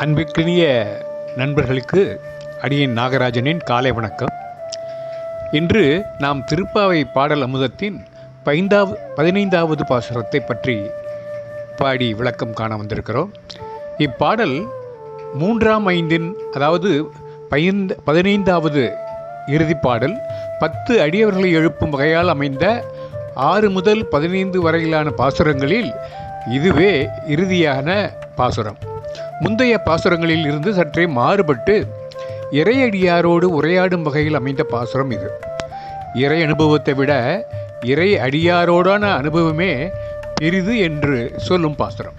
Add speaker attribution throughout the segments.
Speaker 1: அன்பிற்கினிய நண்பர்களுக்கு அடியின் நாகராஜனின் காலை வணக்கம். இன்று நாம் திருப்பாவை பாடல் அமுதத்தின் பைந்தாவது பதினைந்தாவது பாசுரத்தை பற்றி பாடி விளக்கம் காண வந்திருக்கிறோம். இப்பாடல் மூன்றாம் ஐந்தின் அதாவது பயந்த பதினைந்தாவது இறுதிப்பாடல் பத்து அடியவர்களை எழுப்பும் வகையால் அமைந்த ஆறு முதல் பதினைந்து வரையிலான பாசுரங்களில் இதுவே இறுதியான பாசுரம். முந்தைய பாசுரங்களில் இருந்து சற்றே மாறுபட்டு இறையடியாரோடு உரையாடும் வகையில் அமைந்த பாசுரம் இது. இறை அனுபவத்தை விட இறை அடியாரோடான அனுபவமே பெரிது என்று சொல்லும் பாசுரம்.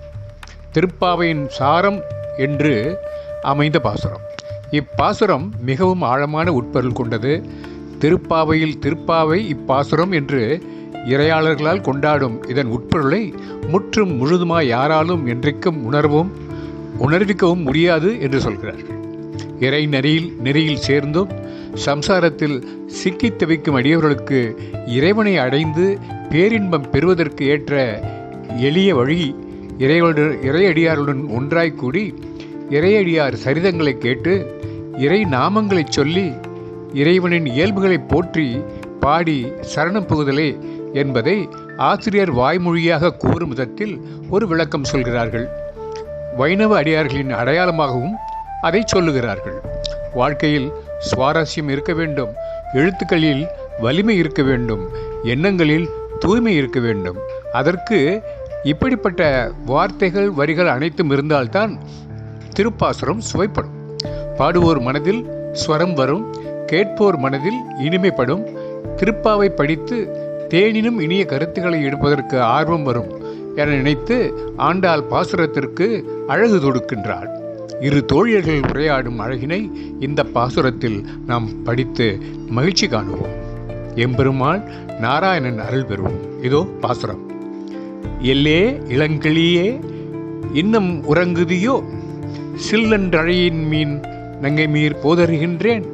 Speaker 1: திருப்பாவையின் சாரம் என்று அமைந்த பாசுரம். இப்பாசுரம் மிகவும் ஆழமான உட்பொருள் கொண்டது. திருப்பாவையில் திருப்பாவை இப்பாசுரம் என்று இறையாளர்களால் கொண்டாடும் இதன் உட்பொருளை முற்றும் முழுதுமாய் யாராலும் என்றைக்கும் உணர்வும். உணர்விக்கவும் முடியாது என்று சொல்கிறார்கள் இறை நெறியில் நெறியில் சேர்ந்தும் சம்சாரத்தில் சிக்கித் தவிக்கும் அடியவர்களுக்கு இறைவனை அடைந்து பேரின்பம் பெறுவதற்கு ஏற்ற எளிய வழி இறைவனுடன் இறையடியாருடன் ஒன்றாய் கூடி இறையடியார் சரிதங்களை கேட்டு இறை நாமங்களைச் சொல்லி இறைவனின் இயல்புகளை போற்றி பாடி சரணம் புகுதலே என்பதை ஆசிரியர் வாய்மொழியாக கூறும் விதத்தில் ஒரு விளக்கம் சொல்கிறார்கள். வைணவ அடியார்களின் அடையாளமாகவும் அதை சொல்லுகிறார்கள். வாழ்க்கையில் சுவாரஸ்யம் இருக்க வேண்டும் எழுத்துக்களில் வலிமை இருக்க வேண்டும் எண்ணங்களில் தூய்மை இருக்க வேண்டும். அதற்கு இப்படிப்பட்ட வார்த்தைகள் வரிகள் அனைத்தும் இருந்தால்தான் திருப்பாசுரம் சுவைப்படும். பாடுவோர் மனதில் ஸ்வரம் வரும் கேட்போர் மனதில் இனிமைப்படும். திருப்பாவை படித்து தேனினும் இனிய கருத்துக்களை எடுப்பதற்கு ஆர்வம் வரும். என நினைத்து ஆண்டாள் பாசுரத்திற்கு அழகு தொடுக்கின்றாள். இரு தோழியர்கள் உரையாடும் அழகினை இந்த பாசுரத்தில் நாம் படித்து மகிழ்ச்சி காணுவோம். எம்பெருமாள் நாராயணன் அருள் பெறுவோம். இதோ பாசுரம். எல்லே இளங்கிளியே இன்னும் உறங்குதியோ? சில்லன்றழையின் மீன் நங்கை மீர் போதறுகின்றேன்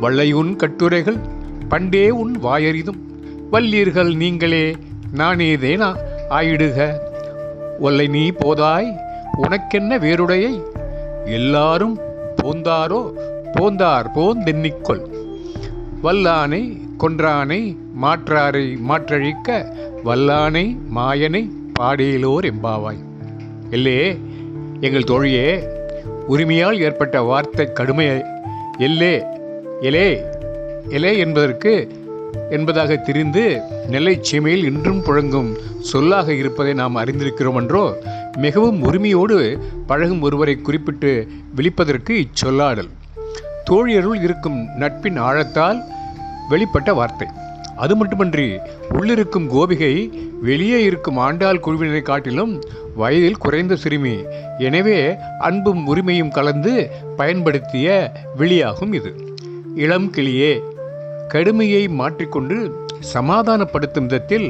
Speaker 1: வள்ளையுன் கட்டுரைகள் பண்டே உன் வாயறிதும். வல்லீர்கள் நீங்களே நானேதேனா ஆயிடுக. ஒல்லை நீ போதாய் உனக்கென்ன வேறுடையை? எல்லாரும் போந்தாரோ? போந்தார் போந்தென்னிக்கொள் வல்லானை கொன்றானை மாற்றாரை மாற்றழிக்க வல்லானை மாயனை பாடியிலோர் எம்பாவாய். எல்லே எங்கள் தோழியே உரிமையால் ஏற்பட்ட வார்த்தை கடுமையை. எல்லே எலே எலே என்பதற்கு என்பதாக தெரிந்து நெல்லை சீமையில் இன்றும் புழங்கும் சொல்லாக இருப்பதை நாம் அறிந்திருக்கிறோம் என்றோ மிகவும் உரிமையோடு பழகும் ஒருவரை குறிப்பிட்டு விழிப்பதற்கு இச்சொல்லாடல். தோழியருள் இருக்கும் நட்பின் ஆழத்தால் வெளிப்பட்ட வார்த்தை. அது மட்டுமன்றி உள்ளிருக்கும் கோபிகை வெளியே இருக்கும் ஆண்டாள் குழுவினரை காட்டிலும் வயதில் குறைந்த சிறுமி. எனவே அன்பும் உரிமையும் கலந்து பயன்படுத்திய வெளியாகும் இது. இளம் கிளியே கடுமையை மாற்றிக்கொண்டு சமாதானப்படுத்தும் விதத்தில்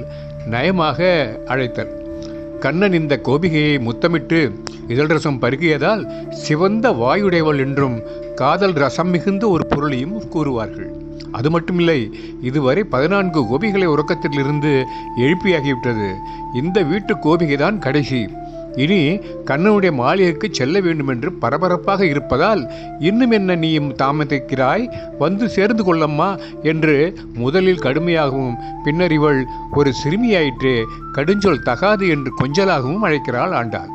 Speaker 1: நயமாக அழைத்தார் கண்ணன் இந்த கோபிகையை முத்தமிட்டு இதழ் ரசம் பருகியதால் சிவந்த வாயுடையவள் என்றும் காதல் ரசம் மிகுந்த ஒரு பொருளையும் கூறுவார்கள். அது மட்டுமில்லை இதுவரை பதினான்கு கோபிகளை உறக்கத்திலிருந்து எழுப்பியாகிவிட்டது. இந்த வீட்டு கோபிகைதான் கடைசி. இனி கண்ணனுடைய மாளிகைக்கு செல்ல வேண்டும் என்று பரபரப்பாக இருப்பதால் இன்னும் என்ன நீயும் தாமதிக்கிறாய்? வந்து சேர்ந்து கொள்ளம்மா என்று முதலில் கடுமையாகவும் பின்னர் இவள் ஒரு சிறுமியாயிற்று கடுஞ்சொல் தகாது என்று கொஞ்சலாகவும் அழைக்கிறாள் ஆண்டாள்.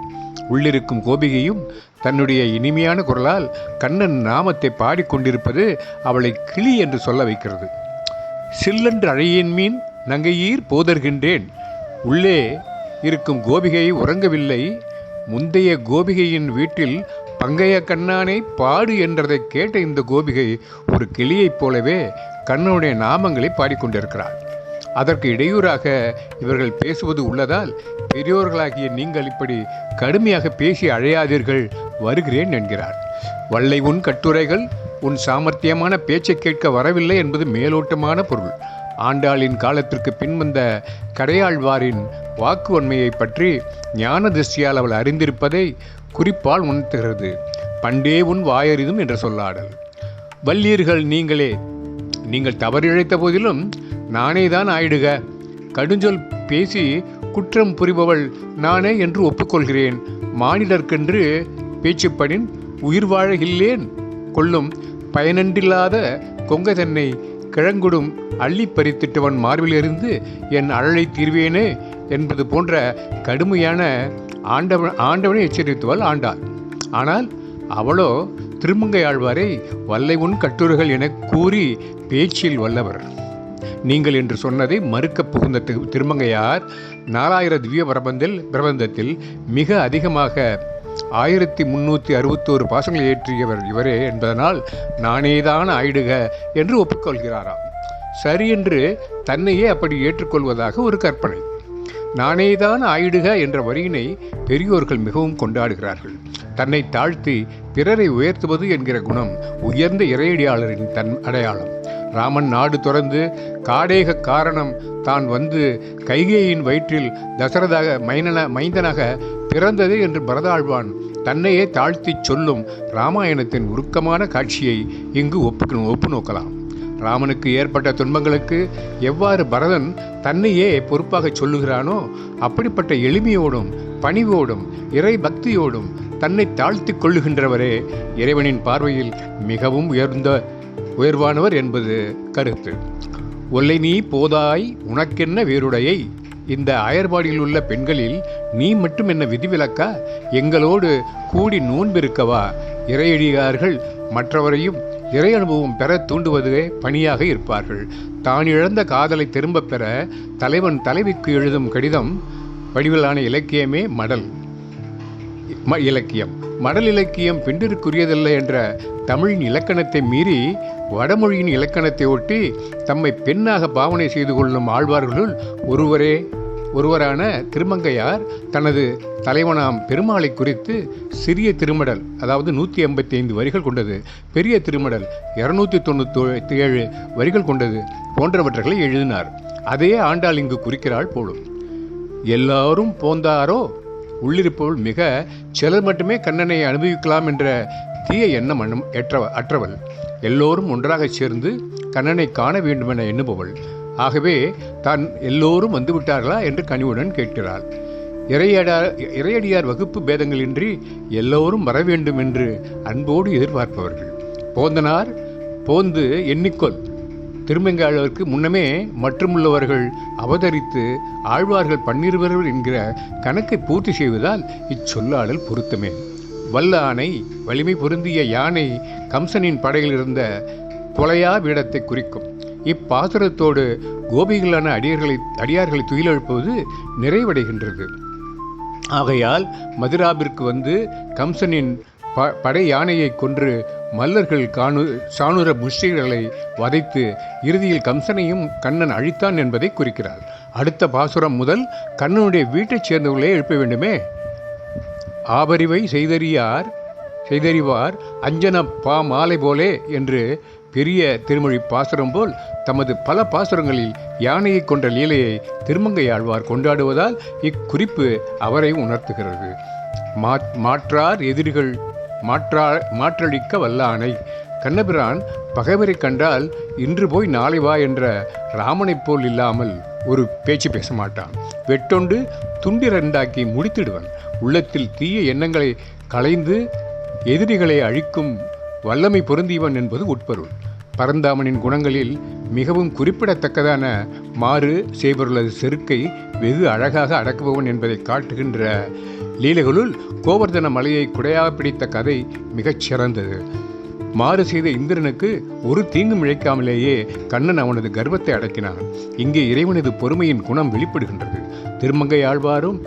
Speaker 1: உள்ளிருக்கும் கோபிகையும் தன்னுடைய இனிமையான குரலால் கண்ணன் நாமத்தை பாடிக்கொண்டிருப்பது அவளை கிளி என்று சொல்ல வைக்கிறது. சில்லென்று அழையின் மீன் நங்கையீர் போதர்கின்றேன். உள்ளே இருக்கும் கோபிகை உறங்கவில்லை. முந்தைய கோபிகையின் வீட்டில் பங்கைய கண்ணானை பாடு என்றதை கேட்ட இந்த கோபிகை ஒரு கிளியைப் போலவே கண்ணனுடைய நாமங்களை பாடிக்கொண்டிருக்கிறார் அதற்கு இடையூறாக இவர்கள் பேசுவது உள்ளதால் பெரியோர்களாகிய நீங்கள் இப்படி கடுமையாக பேசி அழையாதீர்கள் வருகிறேன் என்கிறார். வல்லை உன் கட்டுரைகள் உன் சாமர்த்தியமான பேச்சை கேட்க வரவில்லை என்பது மேலோட்டமான பொருள். ஆண்டாளின் காலத்திற்கு பின்வந்த கடையாழ்வாரின் வாக்குவன்மையை பற்றி ஞான திருஷ்டியால் அவள் அறிந்திருப்பதை குறிப்பால் உணர்த்துகிறது. பண்டே உன் வாயறிதும் என்ற சொல்லாடல். வல்லியர்கள் நீங்களே நீங்கள் தவறிழைத்த போதிலும் நானே தான் ஆயிடுக. கடுஞ்சொல் பேசி குற்றம் புரிபவள் நானே என்று ஒப்புக்கொள்கிறேன். மானிடர்க்கென்று பேச்சுப்படின் உயிர் வாழ இல்லேன். கொள்ளும் பயனன்றில்லாத கொங்க தன்னை கிழங்குடும் அள்ளி பறித்திட்டவன் மார்பிலிருந்து என் அழலை தீர்வேனே. என்பது போன்ற கடுமையான ஆண்டவன் ஆண்டவனை எச்சரித்துவாள் ஆண்டாள். ஆனால் அவளோ திருமங்கை ஆழ்வாரை வல்லை உன் கட்டுரைகள் என கூறி பேச்சில் வல்லவர். நீங்கள் என்று சொன்னதை மறுக்கப் புகுந்த திருமங்கையார் நாலாயிர திவ்ய பிரபந்தில் பிரபந்தத்தில் மிக அதிகமாக ஆயிரத்தி முன்னூற்றி அறுபத்தோரு பாசங்களை ஏற்றியவர் இவரே என்பதனால் நானேதான் ஆயிடுக என்று ஒப்புக்கொள்கிறாராம். சரி என்று தன்னையே அப்படி ஏற்றுக்கொள்வதாக ஒரு கற்பனை. நானேதான் ஆயிடுக என்ற வரியினை பெரியோர்கள் மிகவும் கொண்டாடுகிறார்கள். தன்னை தாழ்த்தி பிறரை உயர்த்துவது என்கிற குணம் உயர்ந்த இறையடியாளரின் தன் அடையாளம். ராமன் நாடு துறந்து காடேக காரணம் தான் வந்து கைகேயின் வயிற்றில் தசரதாக மைனன மைந்தனாக பிறந்தது என்று பரதாழ்வான் தன்னையே தாழ்த்திச் சொல்லும் ராமாயணத்தின் உருக்கமான காட்சியை இங்கு ஒப்பு ஒப்பு நோக்கலாம் ராமனுக்கு ஏற்பட்ட துன்பங்களுக்கு எவ்வாறு பரதன் தன்னையே பொறுப்பாக சொல்லுகிறானோ அப்படிப்பட்ட எளிமையோடும் பணிவோடும் இறை பக்தியோடும் தன்னை தாழ்த்திக் கொள்ளுகின்றவரே. இறைவனின் பார்வையில் மிகவும் உயர்ந்த உயர்வானவர் என்பது கருத்து. ஒல்லை நீ போதாய் உனக்கென்ன வேறுடையை? இந்த அயர்பாடியில் உள்ள பெண்களில் நீ மட்டும் என்ன விதிவிலக்கா? எங்களோடு கூடி நோன்பிருக்கவா? இறையடிகார்கள் மற்றவரையும் இறை அனுபவம் பெற தூண்டுவதே பணியாக இருப்பார்கள். தான் இழந்த காதலை திரும்பப் பெற தலைவன் தலைவிக்கு எழுதும் கடிதம் வடிவிலான இலக்கியமே மடல். ம- இலக்கியம். மடல் இலக்கியம் பெண்டிற்குரியதல்ல என்ற தமிழின் இலக்கணத்தை மீறி வடமொழியின் இலக்கணத்தை ஒட்டி தம்மை பெண்ணாக பாவனை செய்து கொள்ளும் ஆழ்வார்களுள் ஒருவரே ஒருவரான திருமங்கையார் தனது தலைவனாம் பெருமாளை குறித்து சிறிய திருமடல் அதாவது நூற்றி எண்பத்தி ஐந்து வரிகள் கொண்டது பெரிய திருமடல் இரநூத்தி தொண்ணூற்றி ஏழு வரிகள் கொண்டது போன்றவற்றை எழுதினார். அதே ஆண்டாள் இங்கு குறிக்கிறாள் போலும். எல்லாரும் போந்தாரோ? உள்ளிருப்பவள் மிக சிலர் மட்டுமே கண்ணனை அனுபவிக்கலாம் என்ற தீய எண்ணம் அண்ணம் எற்றவ அற்றவள். எல்லோரும் ஒன்றாகச் சேர்ந்து கண்ணனை காண வேண்டுமென எண்ணுபவள். ஆகவே தான் எல்லோரும் வந்துவிட்டார்களா என்று கனிவுடன் கேட்கிறாள். இறையடார் இறையடியார் வகுப்பு பேதங்களின்றி எல்லோரும் வர வேண்டும் என்று அன்போடு எதிர்பார்ப்பவர்கள். போந்தனார் போந்து எண்ணிக்கொள். திருமங்காளருக்கு முன்னமே மற்றுமுள்ளவர்கள் அவதரித்து ஆழ்வார்கள் பன்னிருவர்கள் என்கிற கணக்கை பூர்த்தி செய்வதால் இச்சொல்லாடல் பொருத்தமே. வல்ல ஆணை வலிமை பொருந்திய யானை கம்சனின் படையில் இருந்த கொலையா வீடத்தை குறிக்கும். இப்பாசுரத்தோடு கோபிகளான அடியர்களை அடியார்களை துயிலெழுப்புவது நிறைவடைகின்றது. ஆகையால் மதுராவிற்கு வந்து கம்சனின் ப படை யானையை கொன்று மல்லர்கள் காணு சாணுர முஷ்டிகளை வதைத்து இறுதியில் கம்சனையும் கண்ணன் அழித்தான் என்பதை குறிக்கிறார் அடுத்த பாசுரம் முதல் கண்ணனுடைய வீட்டைச் சேர்ந்தவர்களே எழுப்ப வேண்டுமே. ஆபரிவை செய்தறியார் செய்தறிவார் அஞ்சன பா மாலை போலே என்று பெரிய திருமொழி பாசுரம் போல் தமது பல பாசுரங்களில் யானையை கொண்ட லீலையை திருமங்கையாழ்வார் கொண்டாடுவதால் இக்குறிப்பு அவரை உணர்த்துகிறது. மா- மாற்றார் எதிரிகள் மாற்றா மாற்றளிக்க வல்லானை. கண்ணபிரான் பகைவரை கண்டால் இன்று போய் நாளை வா என்ற ராமனைப் போல் இல்லாமல் ஒரு பேச்சு பேச மாட்டான். வெட்டொண்டு துண்டிரண்டாக்கி முடித்திடுவன். உள்ளத்தில் தீய எண்ணங்களை களைந்து எதிரிகளை அழிக்கும் வல்லமை பொருந்தியவன் என்பது உட்பொருள். பரந்தாமனின் குணங்களில் மிகவும் குறிப்பிடத்தக்கதான மாறு செய்பவர்களது செருக்கை வெகு அழகாக அடக்குபவன் என்பதை காட்டுகின்ற லீலைகளுள் கோவர்தன மலையை குடையாக பிடித்த கதை மிகச் சிறந்தது. மாறு செய்த இந்திரனுக்கு ஒரு தீங்கும் இழைக்காமலேயே கண்ணன் அவனது கர்வத்தை அடக்கினான். இங்கே இறைவனது பொறுமையின் குணம் வெளிப்படுகின்றது. திருமங்கை ஆழ்வாரும்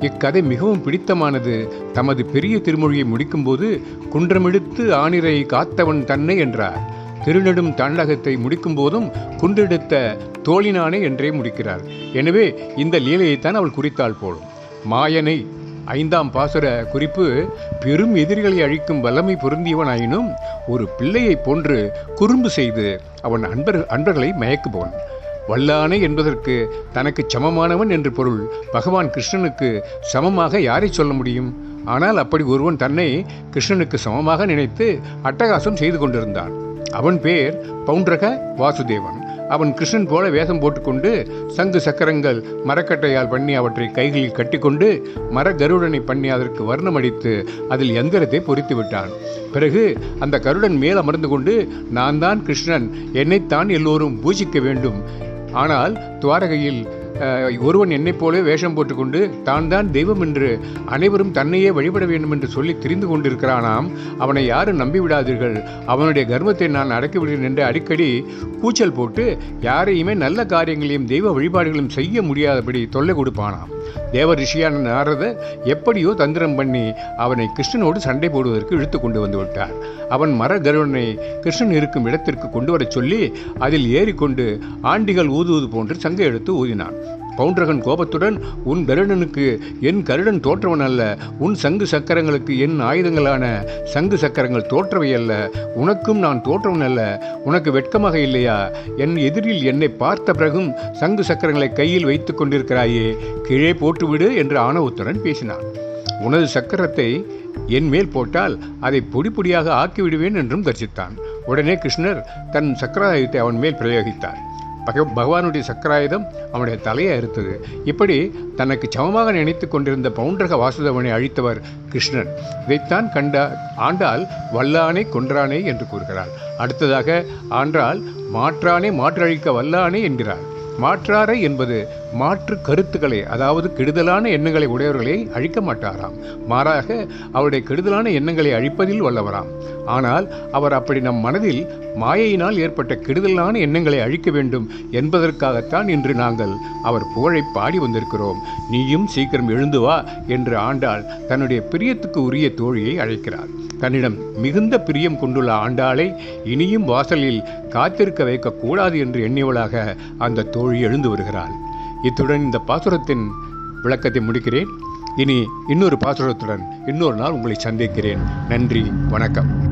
Speaker 1: இக்கதை மிகவும் பிடித்தமானது. தமது பெரிய திருமொழியை முடிக்கும்போது குன்றமிடுத்து ஆணிரை காத்தவன் தன்னை என்றார். திருநெடும் தண்டகத்தை முடிக்கும் போதும் குன்றெடுத்த தோழினானே என்றே முடிக்கிறார். எனவே இந்த லீலையைத்தான் அவள் குறித்தாள் போலும். மாயனை ஐந்தாம் பாசுர குறிப்பு பெரும் எதிரிகளை அழிக்கும் வல்லமை பொருந்தியவனாயினும் ஒரு பிள்ளையைப் போன்று குறும்பு செய்து அவன் அன்பர் அன்பர்களை மயக்குபவன். வல்லானை என்பதற்கு தனக்கு சமமானவன் என்று பொருள். பகவான் கிருஷ்ணனுக்கு சமமாக யாரை சொல்ல முடியும்? ஆனால் அப்படி ஒருவன் தன்னை கிருஷ்ணனுக்கு சமமாக நினைத்து அட்டகாசம் செய்து கொண்டிருந்தான். அவன் பேர் பவுண்டரக வாசுதேவன். அவன் கிருஷ்ணன் போல வேஷம் போட்டுக்கொண்டு சங்கு சக்கரங்கள் மரக்கட்டையால் பண்ணி அவற்றை கைகளில் கட்டிக்கொண்டு மர கருடனை பண்ணி அதற்கு வர்ணம் அடித்து அதில் எந்திரத்தை பொறித்து விட்டான். பிறகு அந்த கருடன் மேல் அமர்ந்து கொண்டு நான் தான் கிருஷ்ணன். என்னைத்தான் எல்லோரும் பூஜிக்க வேண்டும். ஆனால் துவாரகையில் ஒருவன் என்னைப் போல வேஷம் போட்டுக்கொண்டு தான் தான் தெய்வம் என்று அனைவரும் தன்னையே வழிபட வேண்டும் என்று சொல்லி தெரிந்து கொண்டிருக்கிறானாம். அவனை யாரும் நம்பிவிடாதீர்கள். அவனுடைய கர்வத்தை நான் அடக்கிவிடுகிறேன் என்று அடிக்கடி கூச்சல் போட்டு யாரையுமே நல்ல காரியங்களையும் தெய்வ வழிபாடுகளையும் செய்ய முடியாதபடி தொல்லை கொடுப்பானாம். தேவ ரிஷியான நாரத எப்படியோ தந்திரம் பண்ணி அவனை கிருஷ்ணனோடு சண்டை போடுவதற்கு இழுத்து கொண்டு வந்து விட்டார். அவன் மர கருடனை கிருஷ்ணன் இருக்கும் இடத்திற்கு கொண்டு வரச் சொல்லி அதில் ஏறிக்கொண்டு ஆண்டிகள் ஊதுவது போன்று சங்க எடுத்து ஊதினான். பவுண்டரகன் கோபத்துடன் உன் கருடனுக்கு என் கருடன் தோற்றவன் அல்ல. உன் சங்கு சக்கரங்களுக்கு என் ஆயுதங்களான சங்கு சக்கரங்கள் தோற்றவை அல்ல. உனக்கும் நான் தோற்றவன் அல்ல. உனக்கு வெட்கமாக இல்லையா? என் எதிரில் என்னை பார்த்த பிறகும் சங்கு சக்கரங்களை கையில் வைத்துக் கொண்டிருக்கிறாயே. கீழே போட்டுவிடு என்று ஆணவத்துடன் பேசினான். உனது சக்கரத்தை என் மேல் போட்டால் அதை பொடி பொடியாக ஆக்கிவிடுவேன் என்றும் தரிசித்தான். உடனே கிருஷ்ணர் தன் சக்கராயுதத்தை அவன் மேல் பிரயோகித்தார். பக பகவானுடைய சக்கராயுதம் அவனுடைய தலையை அறுத்தது. இப்படி தனக்கு சமமாக நினைத்து கொண்டிருந்த பவுண்டரக வாசுதேவனை அழித்தவர் கிருஷ்ணன். இதைத்தான் கண்ட ஆண்டாள் வல்லானே கொன்றானே என்று கூறுகிறார் அடுத்ததாக ஆண்டால் மாற்றானே மாற்றழிக்க வல்லானே என்கிறார். மாற்றாரை என்பது மாற்று கருத்துக்களை அதாவது கெடுதலான எண்ணங்களை உடையவர்களை அழிக்க மாட்டாராம். மாறாக அவருடைய கெடுதலான எண்ணங்களை அழிப்பதில் வல்லவராம். ஆனால் அவர் அப்படி நம் மனதில் மாயையினால் ஏற்பட்ட கெடுதலான எண்ணங்களை அழிக்க வேண்டும் என்பதற்காகத்தான் இன்று நாங்கள் அவர் புகழை பாடி வந்திருக்கிறோம். நீயும் சீக்கிரம் எழுந்து வா என்று ஆண்டாள் தன்னுடைய பிரியத்துக்கு உரிய தோழியை அழைக்கிறார் தன்னிடம் மிகுந்த பிரியம் கொண்டுள்ள ஆண்டாளை இனியும் வாசலில் காத்திருக்க வைக்கக்கூடாது என்று எண்ணியவளாக அந்த தோழி எழுந்து வருகிறாள். இத்துடன் இந்த பாசுரத்தின் விளக்கத்தை முடிக்கிறேன். இனி இன்னொரு பாசுரத்துடன் இன்னொரு நாள் உங்களை சந்திக்கிறேன். நன்றி வணக்கம்.